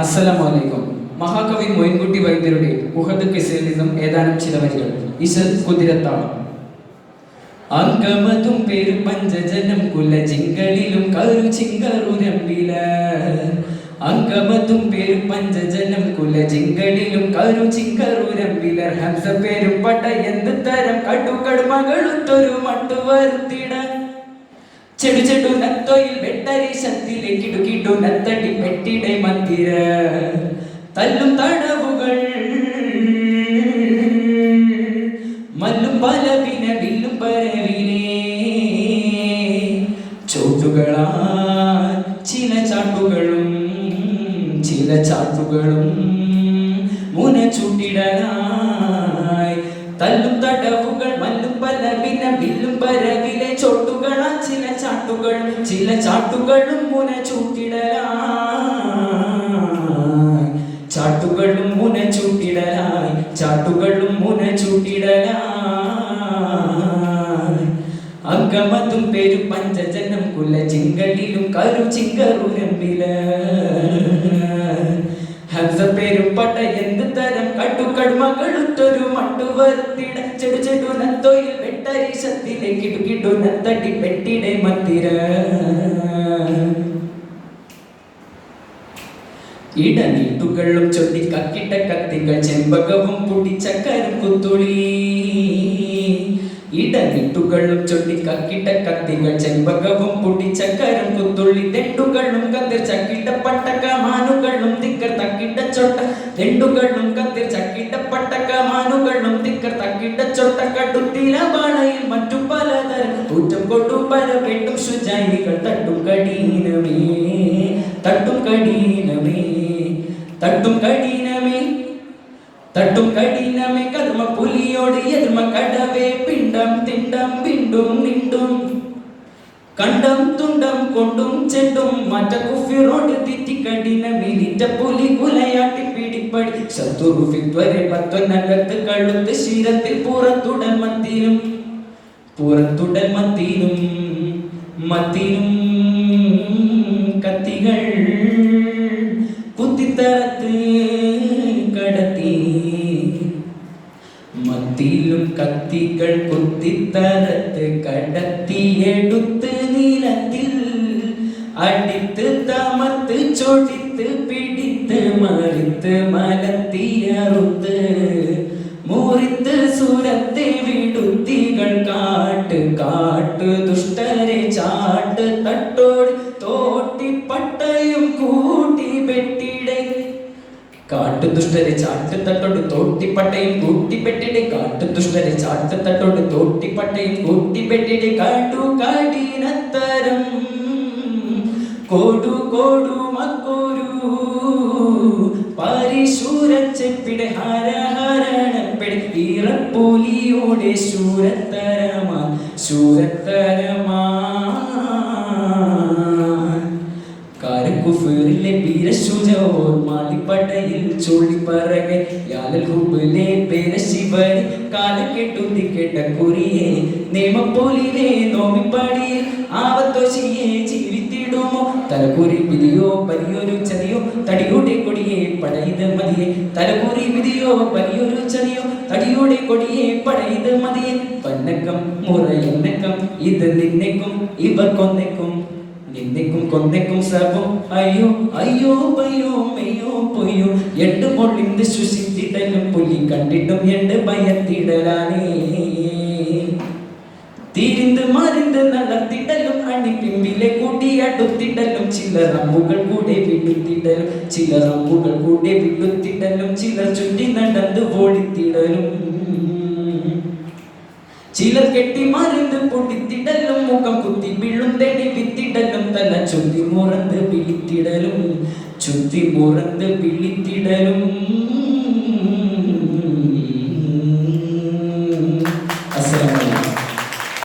അസ്സലാമലൈക്കും. മഹാകവി മൊയിൻകുട്ടി വൈദ്യരുടെ ഉഹദ് കിസയിൽ നിന്നും ഏതാനും ചില വരികൾ. ഇസൽ കുതിരത്താണ് അങ്കമതും പേർ പഞ്ചജനം കുല ചിങ്കളിലും കരു ചിങ്കറുരമ്പില അങ്കമതും പേർ പഞ്ചജനം കുല ചിങ്കളിലും കരു ചിങ്കറുരമ്പിലർ ഹംസ പേരും പട്ട എന്ത് തരം കടുകടുമകളുത്തൊരു മട്ടു ചെടു ചെടു നത്തോയിൽ ശക്തിയിലെ കിടു കിടു നത്തടി പെട്ടിടെ മന്ദിര തല്ലും തടവുകൾ മല്ലും പലവിന വില്ലും പരവിനെ ചോട്ടുകളാ ചില ചാട്ടുകളും ചില ചാട്ടുകളും മുന ചൂട്ടിടനായി തല്ലും ചില ചാട്ടുകളും ചില ചാട്ടുകളും മുന ചൂട്ടിടലായി. ചാട്ടുകളും മുന ചൂട്ടിടലായി ചാട്ടുകളും മുന ചൂട്ടിടലായി. അങ്കമതും പേരു പഞ്ചജനം കുല ചിങ്കലിലും കരു ചിങ്കറുരമ്പില ഹംസ പേരും പട്ട എന്ത് തരം കട്ടുകടുമകളുത്തൊരു മട്ടു വരുത്തിട. ചെടു ചെടു നത്തൊയിൽ വെട്ടരി ശക്തിയിലെ കിടു കിടു നത്തടി പെട്ടിടെ മത്തിര ഇടനീട്ടുകളും ചൊല്ലി കക്കിട്ട കത്തികൾ ചെമ്പകവും പൊടിച്ചക്കരും കുത്തുളി ഇടനീട്ടുകളും ചൊല്ലി കക്കിട്ട കത്തികൾ ചെമ്പകവും പൊടിച്ചക്കരും കുത്തുള്ളി തെണ്ടുകളും കത്തിർ ചക്കിട്ട പട്ടക്ക മാനുകളും തിക്കർ തക്കിട്ട ചൊട്ട തെണ്ടുകളും കത്തിർ ചക്കിട്ട പട്ടക്ക മാനുകളും തിക്കർ തക്കിട്ട ചൊട്ട. കടുത്തില ബാണയിൽ മറ്റു പലതരം ഊറ്റം കൊണ്ടും പല കെട്ടും ശുചൈനികൾ തട്ടും കടീനമേ തട്ടും കടീനമേ തട്ടും കടീനമേ തട്ടും കഠിനമേ കർമ്മ പുലിയോട് എരുമ കടവേ പിണ്ടം തിണ്ടം പിണ്ടും നിണ്ടും. കണ്ടം തുണ്ടം കൊണ്ടും ചെണ്ടും മറ്റ കുഫിറോട് തിറ്റി കഠിന മിനിറ്റ പുലി കുലയാട്ടി പിടിപ്പടി. ശത്രുഫി ത്വരെ പത്തൊന്നകത്ത് കഴുത്ത് ശീരത്തിൽ പുറത്തുടൻ മത്തിയിലും. പുറത്തുടൻ മത്തിയിലും മത്തിയിലും കത്തികൾ കുത്തിത്തറത്ത് മത്തിയിലും കത്തികൾ കുത്തിത്തറത്ത് കടത്തിയെടുത്ത് നീലത്തിൽ അടിത്ത് തമർത്ത് ചൊടിത്ത് പിടിത്ത് മറിത്ത് മലത്തിയറുത്ത് മുറിത്ത് സുരത്തെ വിടുത്തികൾ കാട്ടു ചാട്ടുത്തട്ടോട് ചാട്ട് തട്ടോട് തോട്ടിപ്പട്ടയും കൂട്ടിപ്പെട്ടിടെ കാട്ടുദുഷ്ടരെ ചാട്ടുത്തട്ടോട് തട്ടോട് തോട്ടിപ്പട്ടയും കൂട്ടിപ്പെട്ടിടെ കാട്ടു കാടിനത്തരം കോടു കോടു മക്കോരു പരിശൂര ചെപ്പിടെ ഹര ഹരണപ്പെടെ ശൂരത്തരമാ ശൂരത്തരമാ. കാരക്കുഫിറിലെ വീരശുജോർ മാളിപ്പടയിൽ ചൊള്ളിപ്പറകെ യാലൽ ഹുബിലെ പേരശിവനെ കാലക്കെട്ടുന്തി കേട്ട കുറിയെ നിയമപ്പോലിലെ നോമിപ്പടിയിൽ ആവത്തോശിയെ ജീവിത്തിടുമോ? തലകുറി വിധിയോ വലിയൊരു ചതിയോ? തടിയോടെ കൊടിയെ പടയത് മതിയെ. തലകുറി വിധിയോ വലിയൊരു ചതിയോ? തടിയോടെ കൊടിയെ പടയത് മതിയെ. പന്നക്കം മുറയന്നക്കം ഇത് നിന്നെക്കും ഇവർ കൊന്നെക്കും നിന്നെക്കും സർവം. അയ്യോ അയ്യോ പയ്യോ മെയ്യോ പൊയ്യോ. എട്ട് പൊള്ളിന്ത് ശ്വസിച്ചിടലും പുലി കണ്ടിട്ടും എണ്ട് ഭയത്തിടലാനേ തിരിന്ത് മറിന്ത് നടത്തിടലും അണിപ്പിമ്പിലെ കൂട്ടി അടുത്തിടലും. ചില റമ്പുകൾ കൂടെ വിടുത്തിടലും. ചില റമ്പുകൾ കൂടെ വിടുത്തിടലും. ചിലർ ചുറ്റി നടന്ന് ഓടിത്തിടലും. ചിലർ കെട്ടി മറിந்து പൊടിത്തിടലും മുഖം കുത്തി വീഴും തേടി വിത്തിടലും തല ചുറ്റി മുറന്ന് വിളിത്തിടലും ചുറ്റി മുറന്ന് വിളിത്തിടലും